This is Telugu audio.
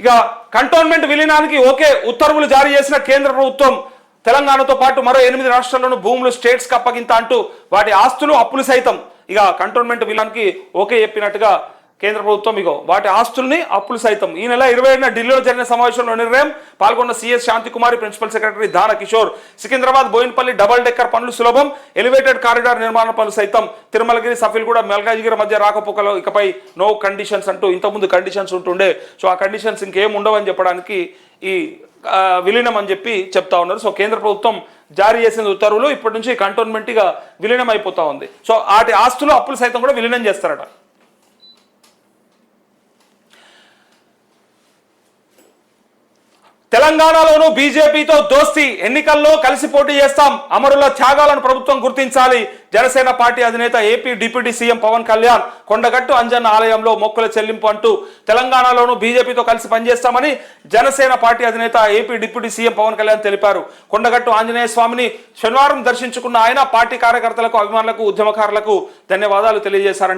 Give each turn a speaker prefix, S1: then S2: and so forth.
S1: ఇక కంటోన్మెంట్ విలీనానికి ఓకే ఉత్తర్వులు జారీ చేసిన కేంద్ర ప్రభుత్వం తెలంగాణతో పాటు మరో ఎనిమిది రాష్ట్రాల్లోనూ భూములు స్టేట్స్కి అప్పగింత అంటూ వాటి ఆస్తులు అప్పులు సైతం ఇక కంటోన్మెంట్ విలీనానికి ఓకే చెప్పినట్టుగా కేంద్ర ప్రభుత్వం ఇగో వాటి ఆస్తుల్ని అప్పులు సైతం. ఈ నెల ఇరవై ఏడున ఢిల్లీలో జరిగిన సమావేశంలో నిర్ణయం పాల్గొన్న CS Shanthikumari principal secretary Dana Kishore. Secunderabad Boinpally double decker పనులు సులభం ఎలివేటెడ్ కారిడార్ నిర్మాణ పనులు సైతం. తిరుమలగిరి సఫిల్ కూడా మెల్కాజిగిరి మధ్య రాకపోకలు ఇకపై నో కండిషన్స్ అంటూ ఇంతకుముందు కండిషన్స్ ఉంటుండే. సో ఆ కండిషన్స్ ఇంకేం ఉండవని చెప్పడానికి ఈ విలీనం అని చెప్పి చెప్తా ఉన్నారు. సో కేంద్ర ప్రభుత్వం జారీ చేసిన ఉత్తర్వులు ఇప్పటి నుంచి కంటోన్మెంట్గా విలీనం అయిపోతా ఉంది. సో వాటి ఆస్తులు అప్పులు సైతం కూడా విలీనం చేస్తారట. తెలంగాణలోనూ బీజేపీతో దోస్తి ఎన్నికల్లో కలిసి పోటీ చేస్తాం. అమరుల త్యాగాలను ప్రభుత్వం గుర్తించాలి. జనసేన పార్టీ అధినేత AP deputy CM Pawan Kalyan Kondagattu Anjanna ఆలయంలో మొక్కుల చెల్లింపు అంటూ తెలంగాణలోనూ బీజేపీతో కలిసి పనిచేస్తామని జనసేన పార్టీ అధినేత AP deputy CM Pawan Kalyan తెలిపారు. కొండగట్టు ఆంజనేయ స్వామిని శనివారం దర్శించుకున్న ఆయన పార్టీ కార్యకర్తలకు అభిమానులకు ఉద్యమకారులకు ధన్యవాదాలు తెలియజేశారంట.